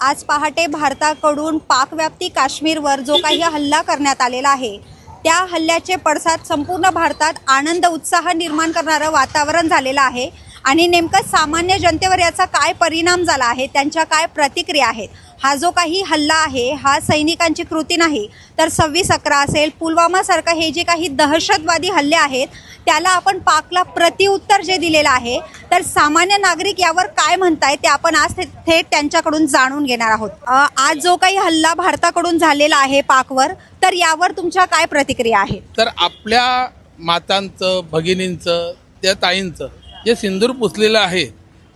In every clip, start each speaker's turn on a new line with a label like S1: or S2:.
S1: आज पहाटे भारताकडून पाकव्याप्ती काश्मीरवर जो काही हल्ला करण्यात आलेला आहे त्या हल्ल्याचे पडसाद संपूर्ण भारतात आनंद उत्साह निर्माण करणारं वातावरण झालेलं आहे. आणि नेमकं सामान्य जनतेवर याचा काय परिणाम झाला आहे त्यांच्या काय प्रतिक्रिया आहेत? हा जो काही हल्ला आहे हा सैनिकांची कृती नाही तर सव्वीस अकरा असेल पुलवामासारखं हे जे काही दहशतवादी हल्ले आहेत त्याला आपण पाकला प्रतिउत्तर जे दिलेलं आहे तर सामान्य नागरिक यावर काय म्हणताय ते आपण आज थेट त्यांच्याकडून जाणून घेणार आहोत. आज जो काही हल्ला भारताकडून झालेला आहे पाकवर तर यावर तुमच्या काय प्रतिक्रिया आहे?
S2: तर आपल्या मातांचं भगिनींचं त्या ताईंचं जे सिंदूर पुसलेलं आहे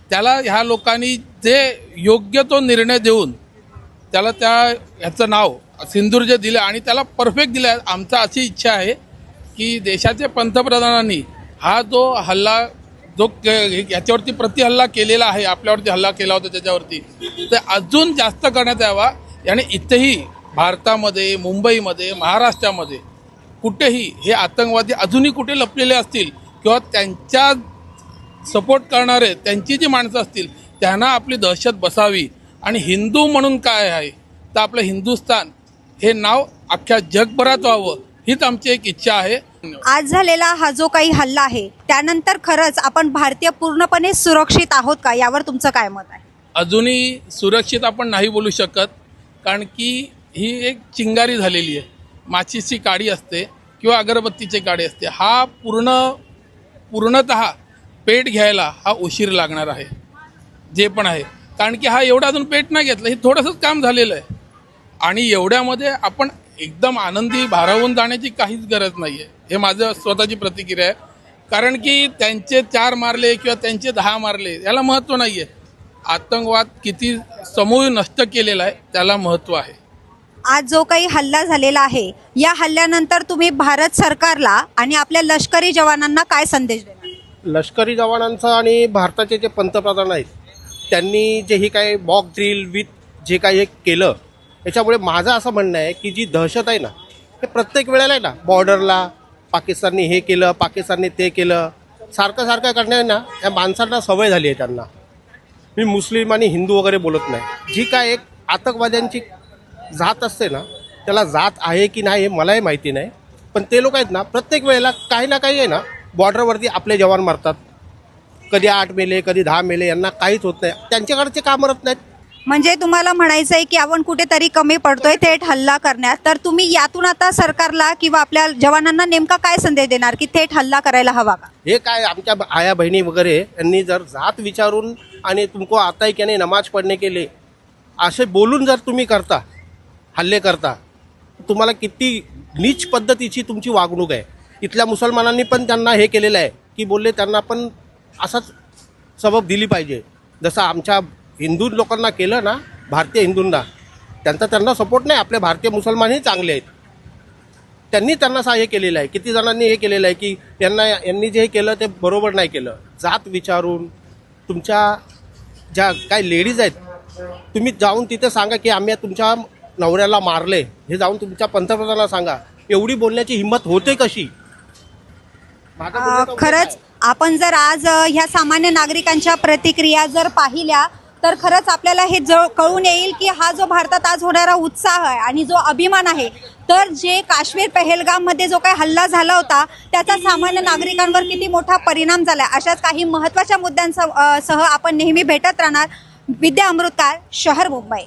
S2: त्याला ह्या लोकांनी जे योग्य तो निर्णय देऊन त्याला त्या ह्याचं नाव सिंदूर जे दिलं आणि त्याला परफेक्ट दिलं आहे आमचा अशी इच्छा आहे की देशाचे पंतप्रधानांनी हा जो हल्ला जो के- याच्यावरती प्रतिहल्ला केलेला आहे आपल्यावरती हल्ला केला होता त्याच्यावरती तर अजून जास्त करण्यात यावा. आणि इथेही भारतामध्ये मुंबईमध्ये महाराष्ट्रामध्ये कुठेही हे आतंकवादी अजूनही कुठे लपलेले असतील किंवा त्यांच्या सपोर्ट करणारे त्यांची जी माणसं असतील त्यांना आपली दहशत बसावी. आणि हिंदू म्हणून काय आहे? तर आपलं हिंदुस्थान हे नाव अख्ख्या जगभरात व्हावं हीच आमची एक इच्छा आहे.
S1: आज झालेला हा जो काही हल्ला आहे त्यानंतर खरंच आपण भारतीय पूर्णपणे सुरक्षित आहोत का? यावर तुमचं काय मत आहे?
S2: अजूनही सुरक्षित आपण नाही बोलू शकत कारण की ही एक चिंगारी झालेली आहे. माचीची काडी असते किंवा अगरबत्तीची काडी असते. हा पूर्ण पूर्णत पेट घ्यायला हा उशीर लागणार आहे. जे पण आहे. कारण की हा एवढा अजून पेट नाही घेतला हे थोडंसंच काम झालेलं आहे. आणि एवढ्यामध्ये आपण एकदम आनंदी भारावून जाण्याची काहीच गरज नाही आहे हे माझं स्वतःची प्रतिक्रिया आहे. कारण की त्यांचे चार मारले किंवा त्यांचे दहा मारले याला महत्त्व नाही आहे आतंकवाद किती समूळ नष्ट केलेला आहे त्याला महत्त्व आहे.
S1: आज जो काही हल्ला झालेला आहे या हल्ल्यानंतर तुम्ही भारत सरकारला आणि आपल्या लष्करी जवानांना काय संदेश द्या
S3: लष्करी जवानांचं आणि भारताचे जे पंतप्रधान आहेत त्यांनी जे ही काही बॉक ड्रिल विथ जे काही हे केलं याच्यामुळे माझं असं म्हणणं आहे की जी दहशत आहे ना हे प्रत्येक वेळेला आहे ना बॉर्डरला पाकिस्तानने हे केलं पाकिस्तानने ते केलं सारखं सारखं करण्याने ना या माणसांना सवय झाली आहे त्यांना. मी मुस्लिम आणि हिंदू वगैरे बोलत नाही. जी काय एक आतंकवाद्यांची जात असते ना त्याला जात आहे की नाही हे मलाही माहिती नाही. पण ते लोक आहेत ना प्रत्येक वेळेला काही ना काही आहे ना बॉर्डरवरती आपले जवान मारतात. कधी आठ मेले कधी दहा मेले यांना काहीच होत नाही. त्यांच्याकडचे का मरत नाहीत?
S1: म्हणजे तुम्हाला म्हणायचं आहे की आपण कुठेतरी कमी पडतोय थेट हल्ला करण्यात. तर तुम्ही यातून आता सरकारला किंवा आपल्या जवानांना नेमका काय संदेश देणार की थेट हल्ला करायला हवा का?
S3: हे काय आमच्या आया बहिणी वगैरे यांनी जर जात विचारून आणि तुमको आता की नाही नमाज पडणे केले असे बोलून जर तुम्ही करता हल्ले करता तुम्हाला किती नीच पद्धतीची तुमची वागणूक आहे. इथल्या मुसलमानांनी पण त्यांना हे केलेलं आहे की बोलले त्यांना पण असाच सबब दिली पाहिजे. जसं आमच्या हिंदू लोकांना केलं ना भारतीय हिंदूंना त्यांचा त्यांना सपोर्ट नाही आपले भारतीय मुसलमानही चांगले आहेत. त्यांनी त्यांना सहाय्य केलेलं आहे किती जणांनी हे केलेलं आहे की यांना यांनी जे हे केलं ते बरोबर नाही केलं. जात विचारून तुमच्या ज्या काही लेडीज आहेत तुम्ही जाऊन तिथे सांगा की आम्ही तुमच्या नवऱ्याला मारले हे जाऊन तुमच्या पंतप्रधानांना सांगा. एवढी बोलण्याची हिंमत होते कशी माझं बोलण्याचा
S1: अ,
S3: उद्देश
S1: खरंच आपण जर आज ह्या सामान्य नागरिकांच्या प्रतिक्रिया जर पाहिल्या तर खरंच आपल्याला हे ज कळून येईल की हा जो भारतात आज होणारा उत्साह आहे आणि जो अभिमान आहे तर जे काश्मीर पहलगाममध्ये जो काही हल्ला झाला होता त्याचा सामान्य नागरिकांवर किती मोठा परिणाम झाला अशाच काही महत्त्वाच्या मुद्द्यांसह आपण नेहमी भेटत राहणार. विद्या अमृतकार शहर मुंबई.